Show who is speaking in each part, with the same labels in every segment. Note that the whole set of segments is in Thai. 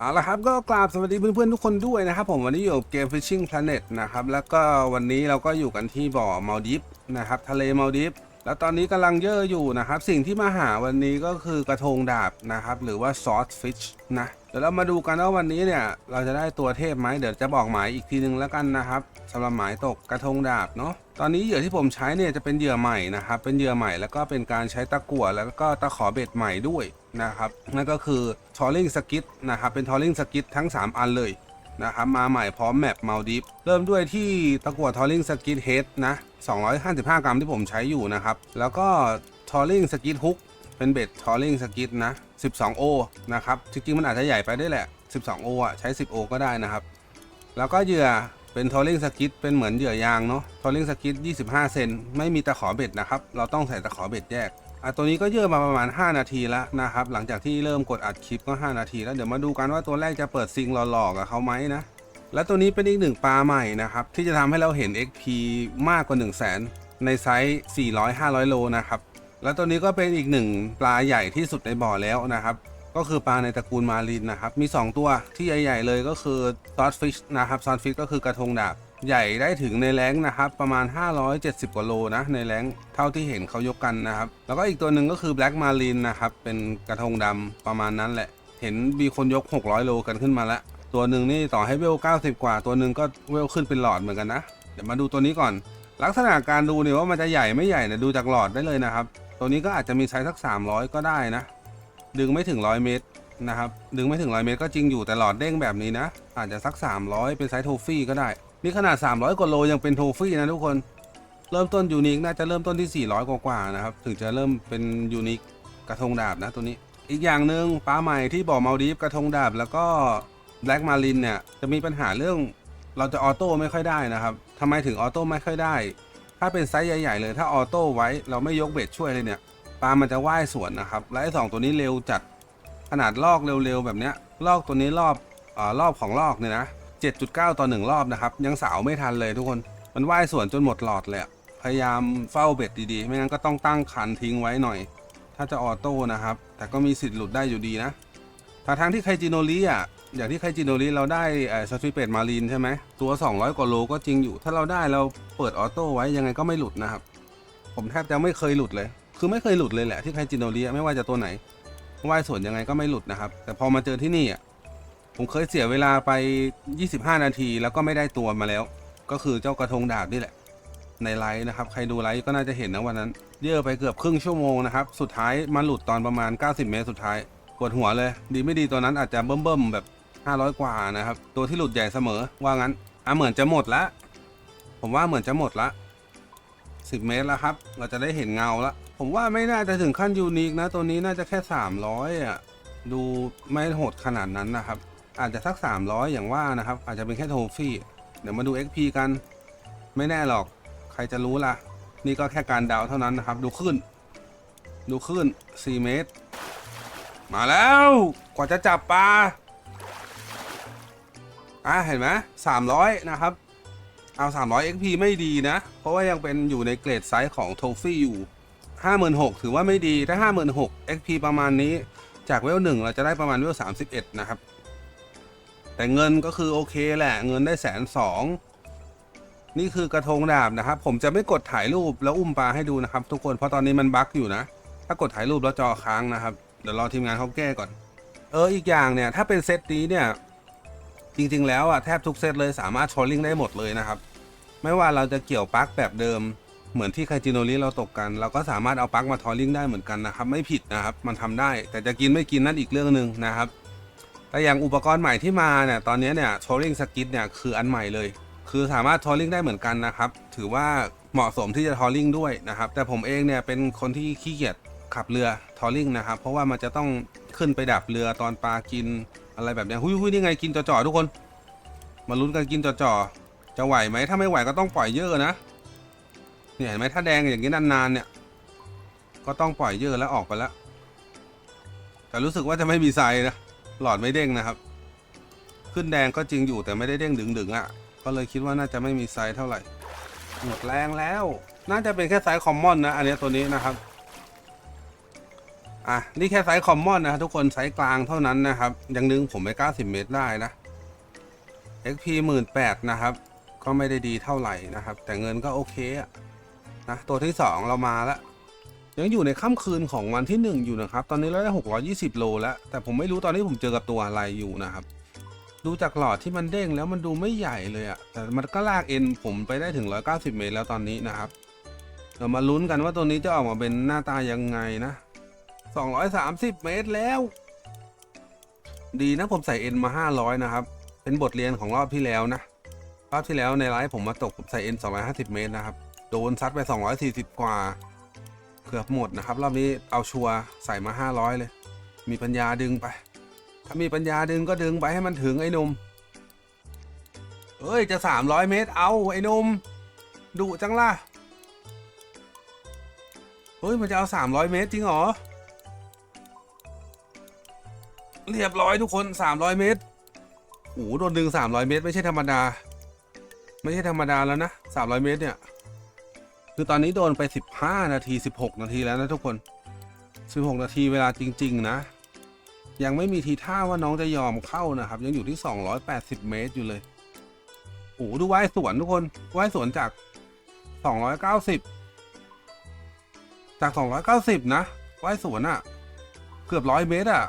Speaker 1: เอาละครับก็กราบสวัสดีเพื่อนๆ ทุกคนด้วยนะครับ ผมวันนี้อยู่เกม Fishing Planet นะครับแล้วก็วันนี้เราก็อยู่กันที่บ่อมาลดิฟนะครับทะเลมาลดิฟแล้วตอนนี้กำลังเยอะอยู่นะครับ สิ่งที่มาหาวันนี้ก็คือกระทงดาบนะครับ หรือว่าซอสฟิชนะเดี๋ยวเรามาดูกันว่าวันนี้เนี่ยเราจะได้ตัวเทพไหมเดี๋ยวจะบอกหมายอีกทีนึงแล้วกันนะครับสำหรับหมายตกกระทงดาบเนาะตอนนี้เหยื่อที่ผมใช้เนี่ยจะเป็นเหยื่อใหม่นะครับเป็นเหยื่อใหม่แล้วก็เป็นการใช้ตะกั่วแล้วก็ตะขอเบ็ดใหม่ด้วยนะครับนั่นก็คือทอลลิงสกิทนะครับเป็นทอลลิงสกิททั้ง 3 อันเลยนะครับมาใหม่พร้อมแมปมาลดิฟเริ่มด้วยที่ตะกั่วทอลลิงสกิทเฮดนะ 255 กรัมที่ผมใช้อยู่นะครับ แล้วก็ทอลลิงสกิทฮุกเป็นเบ็ดทอลลิงสกิทนะ 12 โอนะครับจริงๆมันอาจจะใหญ่ไปได้แหละ 12 โออะใช้ 10 โอก็ได้นะครับ แล้วก็เหยื่อเป็นทอลลิงสกิทเป็นเหมือนเหยื่อยางเนาะทอลลิงสกิท25 เซนไม่มีตะขอเบ็ดนะครับ เราต้องใส่ตะขอเบ็ดแยก อะตัวนี้ก็เยื่อมาประมาณ 5 นาทีแล้วนะครับ หลังจากที่เริ่มกดอัดคลิปก็ 5 นาทีแล้วเดี๋ยวมาดูกันว่าตัวแรกจะเปิดซิงหล่อๆกับเขาไหมนะ และตัวนี้เป็นอีกหนึ่งปลาใหม่นะครับ ที่จะทำให้เราเห็น XP มากกว่า1 0 0 0 0แสนในไซส์ 400-500 โลนะครับ แล้วตัวนี้ก็เป็นอีกหนึ่งปลาใหญ่ที่สุดในบ่อแล้วนะครับ ก็คือปลาในตระกูลมาลินนะครับ มี 2 ตัวที่ใหญ่ ๆ เลยก็คือซอสฟิชนะครับซอสฟิชก็คือกระทงดาบ ใหญ่ได้ถึงในแรงนะครับประมาณ 570 กว่าโลนะในแรงเท่าที่เห็นเขายกกันนะครับ แล้วก็อีกตัวหนึ่งก็คือแบล็กมาลินนะครับเป็นกระทงดำประมาณนั้นแหละ เห็นมีคนยก 600 โลกันขึ้นมาแล้วตัวหนึ่งนี่ต่อให้เวล 90 กว่า ตัวหนึ่งก็เวลขึ้นเป็นหลอดเหมือนกันนะเดี๋ยวมาดูตัวนี้ก่อน ลักษณะการดูเนี่ยว่ามันจะใหญ่ไม่ใหญ่เนี่ยดูจากหลอดได้เลยนะครับ ตัวนี้ก็อาจจะมีไซส์สัก 300 ก็ได้นะ ดึงไม่ถึง 100 เมตรนะครับดึงไม่ถึง 100 เมตรก็จริงอยู่แต่หลอดเด้งแบบนี้นะ อาจจะสัก 300 เป็นไซส์โทฟี่ก็ได้ นี่ขนาด 300 กว่าโลยังเป็นโทฟี่นะทุกคน เริ่มต้นยูนิคน่าจะเริ่มต้นที่ 400 กว่าๆนะครับ ถึงจะเริ่มเป็นยูนิคกระทงดาบนะตัวนี้ อีกอย่างหนึ่งปลาใหม่ที่บ่อมาดีฟกระทงดาบ แล้วก็แบล็กมารินเนี่ยจะมีปัญหาเรื่องเราจะออโต้ไม่ค่อยได้นะครับทำไมถึงออโต้ไม่ค่อยได้ ถ้าเป็นไซส์ใหญ่ ๆ เลยถ้าออโต้ไว้เราไม่ยกเบ็ดช่วยเลยเนี่ยปลามันจะว่ายสวนนะครับ และไอ้สองตัวนี้เร็วจัดขนาดลอกเร็วๆแบบเนี้ยลอกตัวนี้รอบอ่ารอบของลอกเนี่ยนะ 7.9 ต่อ 1 รอบนะครับ ยังสาวไม่ทันเลยทุกคน มันว่ายสวนจนหมดหลอดเลยพยายามเฝ้าเบ็ดดีๆ ไม่งั้นก็ต้องตั้งคันทิ้งไว้หน่อย ถ้าจะออโต้นะครับ แต่ก็มีสิทธิ์หลุดได้อยู่ดีนะทางทางที่ไคจิโนริอะอย่างที่ไคจิโนริเราได้เอ่อสฟิเปตมารีนใช่ไหมตัว 200 กว่าโลก็จริงอยู่ ถ้าเราได้เราเปิดออโต้ไว้ยังไงก็ไม่หลุดนะครับ ผมแทบจะไม่เคยหลุดเลย คือไม่เคยหลุดเลยแหละที่ไคจิโนริไม่ว่าจะตัวไหนว่ายสวนยังไงก็ไม่หลุดนะครับ แต่พอมาเจอที่นี่อะ ผมเคยเสียเวลาไป 25 นาทีแล้วก็ไม่ได้ตัวมาแล้ว ก็คือเจ้ากระทงดาบนี่แหละ ในไลฟ์นะครับ ใครดูไลฟ์ก็น่าจะเห็นนะวันนั้น เยอะไปเกือบครึ่งชั่วโมงนะครับ สุดท้ายมาหลุดตอนประมาณ 90 เมตรสุดท้ายปวดหัวเลย ดีไม่ดีตัวนั้นอาจจะเบิ่มๆแบบ 500 กว่านะครับ ตัวที่หลุดใหญ่เสมอ ว่างั้น อะเหมือนจะหมดละ ผมว่าเหมือนจะหมดละ 10 เมตรแล้วครับ เราจะได้เห็นเงาละ ผมว่าไม่น่าจะถึงขั้นยูนิคนะ ตัวนี้น่าจะแค่ 300อะ ดูไม่โหดขนาดนั้นนะครับ อาจจะสัก 300 อย่างว่านะครับ อาจจะเป็นแค่โทฟี่ เดี๋ยวมาดู XP กัน ไม่แน่หรอก ใครจะรู้ล่ะ นี่ก็แค่การเดาเท่านั้นนะครับ ดูขึ้น ดูขึ้น 4 เมตร มาแล้ว กว่าจะจับปลา อะ เห็นไหม300 นะครับ เอา 300 XP ไม่ดีนะ เพราะว่ายังเป็นอยู่ในเกรดไซส์ของโทฟี่อยู่56,000ถือว่าไม่ดีถ้า56,000 XP ประมาณนี้ จากเวลหนึ่งเราจะได้ประมาณเวล31 นะครับ แต่เงินก็คือโอเคแหละ เงินได้แสนสองนี่คือกระทงดาบนะครับ ผมจะไม่กดถ่ายรูปแล้วอุ้มปลาให้ดูนะครับ ทุกคนเพราะตอนนี้มันบั๊กอยู่นะ ถ้ากดถ่ายรูปแล้วจอค้างนะครับ เดี๋ยวรอทีมงานเขาแก้ก่อน เอออีกอย่างเนี่ย ถ้าเป็นเซตนี้เนี่ย จริงๆแล้วอะแทบทุกเซตเลยสามารถโชลลิงได้หมดเลยนะครับ ไม่ว่าเราจะเกี่ยวปลั๊กแบบเดิม เหมือนที่ไคจิโนริเราตกกัน เราก็สามารถเอาปลั๊กมาทอลลิงได้เหมือนกันนะครับ ไม่ผิดนะครับ มันทำได้ แต่จะกินไม่กินนั่นอีกเรื่องหนึ่งนะครับ แต่อย่างอุปกรณ์ใหม่ที่มาเนี่ยตอนนี้เนี่ยโชลลิงสกิทเนี่ยคืออันใหม่เลย คือสามารถทอลลิงได้เหมือนกันนะครับ ถือว่าเหมาะสมที่จะทอลลิงด้วยนะครับ แต่ผมเองเนี่ยเป็นคนที่ขี้เกียจขับเรือทอลลิงนะครับ เพราะว่ามันจะต้องขึ้นไปดับเรือตอนปลากินอะไรแบบนี้หุยหุยนี่ไงกินจ่อๆทุกคน มาลุ้นกันกินจ่อๆจะไหวไหมถ้าไม่ไหวก็ต้องปล่อยเยอะนะเนี่ยเห็นไหมถ้าแดงอย่างนี้นานๆเนี่ย ก็ต้องปล่อยเยอะแล้วออกไปแล้วแต่รู้สึกว่าจะไม่มีไซนะ หลอดไม่เด้งนะครับ ขึ้นแดงก็จริงอยู่แต่ไม่ได้เด้งดึงๆอะ่ะ ก็เลยคิดว่าน่าจะไม่มีไซส์เท่าไหร่ หมดแรงแล้ว น่าจะเป็นแค่ไซส์คอมมอนนะ อันนี้ตัวนี้นะครับ อะ นี่แค่ไซส์คอมมอนนะครับทุกคนไซส์กลางเท่านั้นนะครับ ยังดึงผมไป90 เมตรได้นะ XP 18,000นะครับ ก็ไม่ได้ดีเท่าไหร่นะครับ แต่เงินก็โอเคอะนะ ตัวที่2เรามาแล้ว ยังอยู่ในค่ำคืนของวันที่ 1 อยู่นะครับ ตอนนี้เราได้ 620 โลแล้ว แต่ผมไม่รู้ตอนนี้ผมเจอกับตัวอะไรอยู่นะครับ ดูจากหลอดที่มันเด้งแล้วมันดูไม่ใหญ่เลยอะแต่มันก็ลากเอ็นผมไปได้ถึง 190 เมตรแล้วตอนนี้นะครับ เรามาลุ้นกันว่าตัวนี้จะออกมาเป็นหน้าตายังไงนะ 230 เมตรแล้ว ดีนะผมใส่เอ็นมา 500 นะครับ เป็นบทเรียนของรอบที่แล้วนะ รอบที่แล้วในไลฟ์ผมมาตกใส่เอ็น250 เมตรนะครับ โดนซัดไป 240 กว่า เกือบหมดนะครับ รอบนี้เอาชัวร์ใส่มา 500 เลย มีปัญญาดึงไป ถ้ามีปัญญาดึงก็ดึงไปให้มันถึงไอ้นุ่มเอ้ย จะ 300 เมตร เอาไอ้นุ่มดุจังล่ะ เฮ้ย มันจะเอา 300 เมตร จริงหรอ เรียบร้อยทุกคน 300 เมตรโอ้โหโดนดึง 300 เมตร ไม่ใช่ธรรมดา ไม่ใช่ธรรมดาแล้วนะ 300 เมตรเนี่ย คือตอนนี้โดนไป 15 นาที 16 นาทีแล้วนะทุกคน 16 นาทีเวลาจริง ๆ นะ ยังไม่มีทีท่าว่าน้องจะยอมเข้านะครับ ยังอยู่ที่ 280 เมตรอยู่เลยโอ้ดูว่ายสวนทุกคนว่ายสวนจาก 290 จาก 290 นะว่ายสวนอะ่ะ เกือบร้อยเมตรอะ่ะ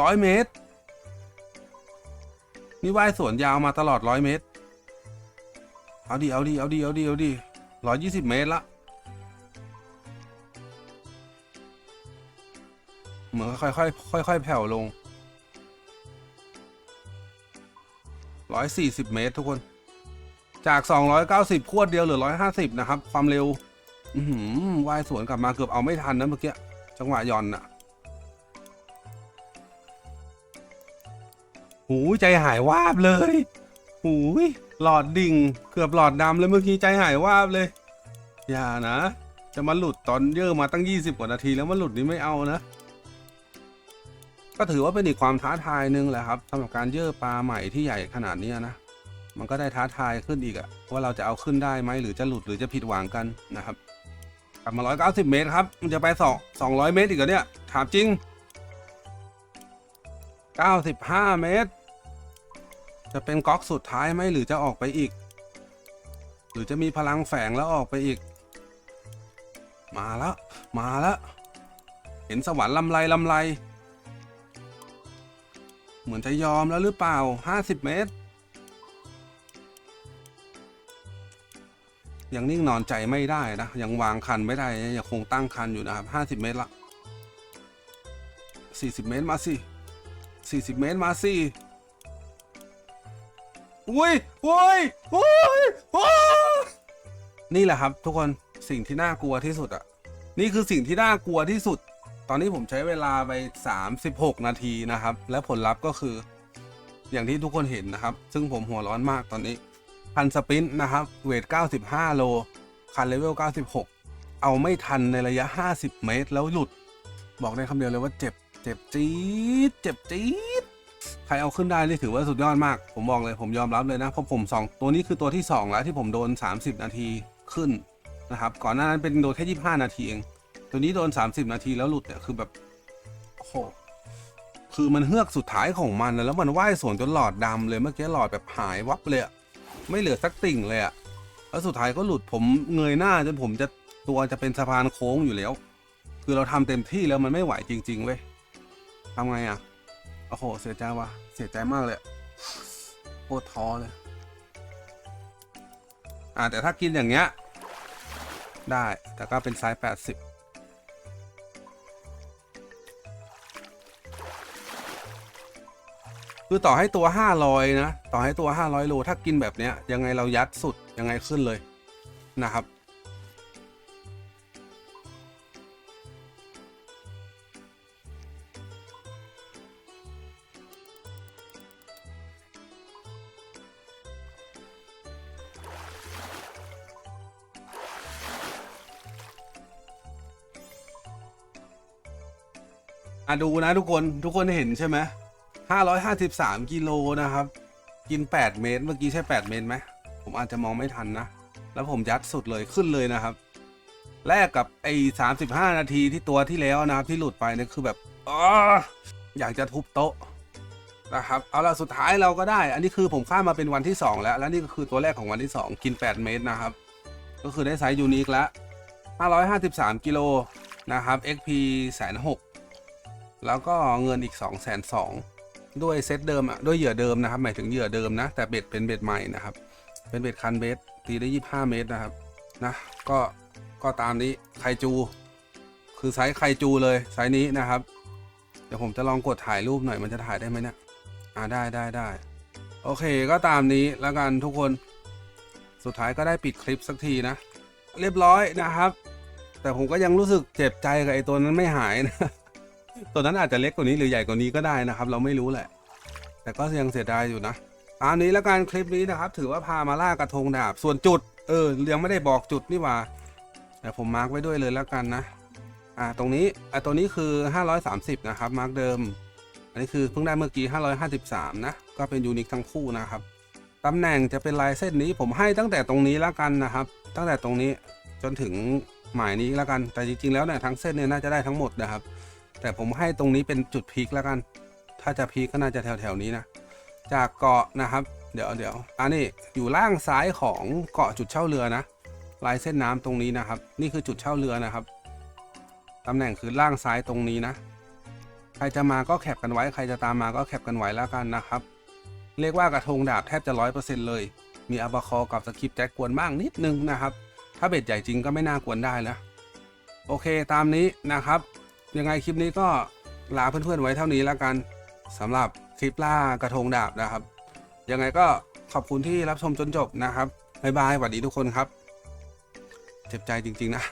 Speaker 1: ร้อยเมตร นี่ว่ายสวนยาวมาตลอดร้อยเมตร เอาดิเอาดิเอาดิเอาดิเอาดิร้อยยี่สิบเมตรละเหมือนค่อยๆค่อยๆแผ่วลงร้อยสี่สิบเมตรทุกคน จาก290ขวดเดียวเหลือ150นะครับ ความเร็ว อือหือว่ายสวนกลับมาเกือบเอาไม่ทันนะเมื่อกี้ จังหวะหย่อนอะ หูยใจหายวาบเลยหูยหลอดดิ่งเกือบหลอดดำเลยเมื่อกี้ใจหายวาบเลย อย่านะ จะมาหลุดตอนเยอะมาตั้ง 20 กว่านาทีแล้วมาหลุดนี่ไม่เอานะ ก็ถือว่าเป็นอีกความท้าทายหนึงแหละครับสำหรับการเยอะปลาใหม่ที่ใหญ่ขนาดนี้นะ มันก็ได้ท้าทายขึ้นอีกอะว่าเราจะเอาขึ้นได้ไหมหรือจะหลุดหรือจะผิดหวังกันนะครับกลับมา 190 เมตรครับมันจะไป2 200 เมตรอีกเหรอเนี่ยถามจริง 95 เมตร จะเป็นก๊อกสุดท้ายไหมหรือจะออกไปอีก หรือจะมีพลังแฝงแล้วออกไปอีก มาแล้วมาแล้วเห็นสวรรค์ลำไรลำไร เหมือนจะยอมแล้วหรือเปล่า 50 เมตร ยังนิ่งนอนใจไม่ได้นะ ยังวางคันไม่ได้ยังคงตั้งคันอยู่นะครับ 50 เมตรละ40 เมตรมาสิ40 เมตรมาสิ อุ้ยอุ้ยอุ้ยอุ้ยนี่แหละครับ ทุกคนสิ่งที่น่ากลัวที่สุดอะนี่คือสิ่งที่น่ากลัวที่สุด ตอนนี้ผมใช้เวลาไป 36 นาทีนะครับ และผลลัพธ์ก็คือ อย่างที่ทุกคนเห็นนะครับ ซึ่งผมหัวร้อนมากตอนนี้คันสปินนะครับ เวท 95 โล คันเลเวล 96 เอาไม่ทันในระยะ 50 เมตรแล้วหลุด บอกได้คำเดียวเลยว่าเจ็บ เจ็บจี๊ด เจ็บจี๊ด ใครเอาขึ้นได้นี่ถือว่าสุดยอดมาก ผมบอกเลยผมยอมรับเลยนะเพราะผมสองตัวนี้คือตัวที่ 2 แล้วที่ผมโดน 30 นาทีขึ้นนะครับ ก่อนหน้านั้นเป็นโดนแค่ 25 นาทีเอง ตัวนี้โดน 30 นาทีแล้วหลุดเนี่ยคือแบบโอ้โหคือมันเฮือกสุดท้ายของมันแล้วมันว่ายสวนจนหลอดดำเลยเมื่อกี้หลอดแบบหายวับเลยไม่เหลือสักติ่งเลยอะแล้วสุดท้ายก็หลุดผมเงยหน้าจนผมจะตัวจะเป็นสะพานโค้งอยู่แล้ว คือเราทำเต็มที่แล้วมันไม่ไหวจริงๆเว้ยทำไงอะ โอ้โห เสียใจว่ะ เสียใจมากเลย โคตรท้อเลย อ่า แต่ถ้ากินอย่างเงี้ย ได้ แต่ก็เป็นไซส์80คือต่อให้ตัว 500 นะ ต่อให้ตัว 500 โล ถ้ากินแบบเนี้ย ยังไงเรายัดสุด ยังไงขึ้นเลยนะครับ อะดูนะทุกคนทุกคนเห็นใช่ไหม553กิโลนะครับ กิน8เมตร เมื่อกี้ใช่8เมตรไหมผมอาจจะมองไม่ทันนะ แล้วผมยัดสุดเลยขึ้นเลยนะครับ แลกกับไอ้สามสิบห้านาทีที่ตัวที่แล้วนะครับ ที่หลุดไปเนี่ยคือแบบอ๋ออยากจะทุบโต๊ะนะครับ เอาละสุดท้ายเราก็ได้ อันนี้คือผมข้ามมาเป็นวันที่ 2 แล้ว แล้วนี่ก็คือตัวแรกของวันที่ 2 กิน 8 เมตรนะครับ ก็คือได้ไซส์ยูนิคแล้ว553 กิโลนะครับ XP แสนหก แล้วก็เงินอีก 2 2 0 0 0ด้วยเซตเดิมอะด้วยเหยื่อเดิมนะครับ หมายถึงเหยื่อเดิมนะ แต่เบ็ดเป็นเบ็ดใหม่นะครับ เป็นเบ็ดคันเบสตีได้ 25 เมตรนะครับนะก็ก็ตามนี้ไคจู คือไซส์ไคจูเลยไซส์นี้นะครับ เดี๋ยวผมจะลองกดถ่ายรูปหน่อยมันจะถ่ายได้ไหมเนี่ยอ่าได้ได้ได้โอเคก็ตามนี้แล้วกันทุกคนสุดท้ายก็ได้ปิดคลิปสักทีนะ เรียบร้อยนะครับ แต่ผมก็ยังรู้สึกเจ็บใจกับไอ้ตัวนั้นไม่หายนะ ตัวนั้นอาจจะเล็กกว่านี้หรือใหญ่กว่านี้ก็ได้นะครับ เราไม่รู้แหละ แต่ก็ยังเสียดายอยู่นะตามนี้แล้วกันคลิปนี้นะครับ ถือว่าพามาล่ากระทงดาบส่วนจุด เออยังไม่ได้บอกจุดนี่หว่าแต่ผมมาร์กไว้ด้วยเลยแล้วกันนะอ่าตรงนี้อ่าตัวนี้คือ 530 นะครับมาร์กเดิม อันนี้คือเพิ่งได้เมื่อกี้ 553 นะ ก็เป็นยูนิคทั้งคู่นะครับตำแหน่งจะเป็นลายเส้นนี้ผมให้ตั้งแต่ตรงนี้แล้วกันนะครับ ตั้งแต่ตรงนี้จนถึงหมายนี้แล้วกันแต่จริงๆแล้วเนี่ยทั้งเส้นเนี่ยน่าจะได้ทั้งหมดนะครับ แต่ผมให้ตรงนี้เป็นจุดพีคแล้วกัน ถ้าจะพีคก็น่าจะแถวๆนี้นะ จากเกาะนะครับ เดี๋ยวเดี๋ยวอันนี้อยู่ล่างซ้ายของเกาะจุดเช่าเรือนะ ลายเส้นน้ำตรงนี้นะครับ นี่คือจุดเช่าเรือนะครับตำแหน่งคือล่างซ้ายตรงนี้นะ ใครจะมาก็แคปกันไว้ ใครจะตามมาก็แคปกันไว้แล้วกันนะครับ เรียกว่ากระทงดาบแทบจะร้อยเปอร์เซ็นต์เลย มีอัลบาคอกับสคริปแจ็คกวนบ้างนิดนึงนะครับ ถ้าเบ็ดใหญ่จริงก็ไม่น่ากวนได้แล้ว โอเคตามนี้นะครับ ยังไงคลิปนี้ก็ลาเพื่อนๆไว้เท่านี้แล้วกันสำหรับคลิปล่ากระทงดาบนะครับ ยังไงก็ขอบคุณที่รับชมจนจบนะครับบ๊ายบายสวัสดีทุกคนครับ เจ็บใจจริง ๆ นะ